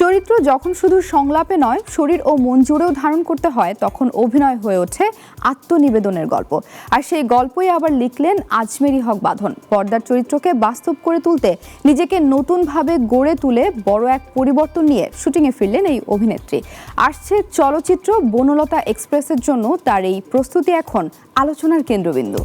চরিত্র যখন শুধু সংলাপে নয়, শরীর ও মন জুড়েও ধারণ করতে হয়, তখন অভিনয় হয়ে ওঠে আত্মনিবেদনের গল্প। আর সেই গল্পই আবার লিখলেন আজমেরি হক বাঁধন। পর্দার চরিত্রকে বাস্তব করে তুলতে নিজেকে নতুনভাবে গড়ে তুলে বড় এক পরিবর্তন নিয়ে শুটিংয়ে ফিরলেন এই অভিনেত্রী। আসছে চলচ্চিত্র বনলতা এক্সপ্রেসের জন্য তার এই প্রস্তুতি এখন আলোচনার কেন্দ্রবিন্দু।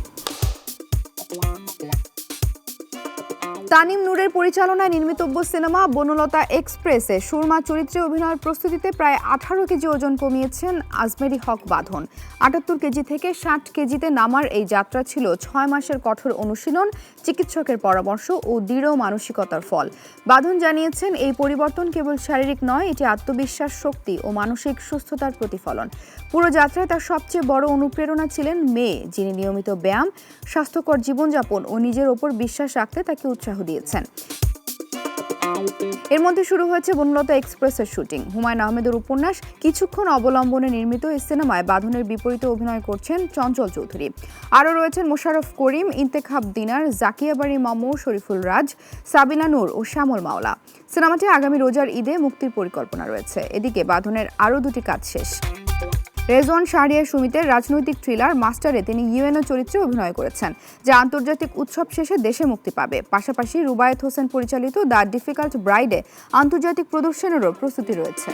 তানিম নূরের পরিচালনায় নির্মিতব্য সিনেমা বনলতা এক্সপ্রেসে সুরমা চরিত্রে অভিনয়ের প্রস্তুতিতে প্রায় আঠারো কেজি ওজন কমিয়েছেন আজমেরি হক বাঁধন। আটাত্তর কেজি থেকে ষাট কেজিতে নামার এই যাত্রা ছিল ছয় মাসের কঠোর অনুশীলন, চিকিৎসকের পরামর্শ ও দৃঢ় মানসিকতার ফল। বাঁধন জানিয়েছেন, এই পরিবর্তন কেবল শারীরিক নয়, এটি আত্মবিশ্বাস, শক্তি ও মানসিক সুস্থতার প্রতিফলন। পুরো যাত্রায় তার সবচেয়ে বড় অনুপ্রেরণা ছিলেন মেয়ে, যিনি নিয়মিত ব্যায়াম, স্বাস্থ্যকর জীবনযাপন ও নিজের ওপর বিশ্বাস রাখতে তাকে উৎসাহ দিয়েছেন। এর মধ্যে শুরু হয়েছে বনলতা এক্সপ্রেসের শুটিং। হুমায়ুন আহমেদের উপন্যাস কিছুক্ষণ অবলম্বনে নির্মিত এই সিনেমায় বাঁধনের বিপরীতে অভিনয় করছেন চঞ্চল চৌধুরী। আরও রয়েছেন মোশাররফ করিম, ইন্তেখাব দিনার জাকিয়াবাড়ি মামু, শরীফুল রাজ, সাবিনা নূর ও শ্যামল মাওলা। সিনেমাটি আগামী রোজার ঈদে মুক্তির পরিকল্পনা রয়েছে। এদিকে বাঁধনের আরও দুটি কাজ শেষ। রেজওয়ান সারিয়া সুমিতের রাজনৈতিক থ্রিলার মাস্টারে তিনি ইউএনও চরিত্রে অভিনয় করেছেন, যা আন্তর্জাতিক উৎসব শেষে দেশে মুক্তি পাবে। পাশাপাশি রুবায়েত হোসেন পরিচালিত দ্য ডিফিকাল্ট ব্রাইডে আন্তর্জাতিক প্রদর্শনেরও প্রস্তুতি রয়েছে।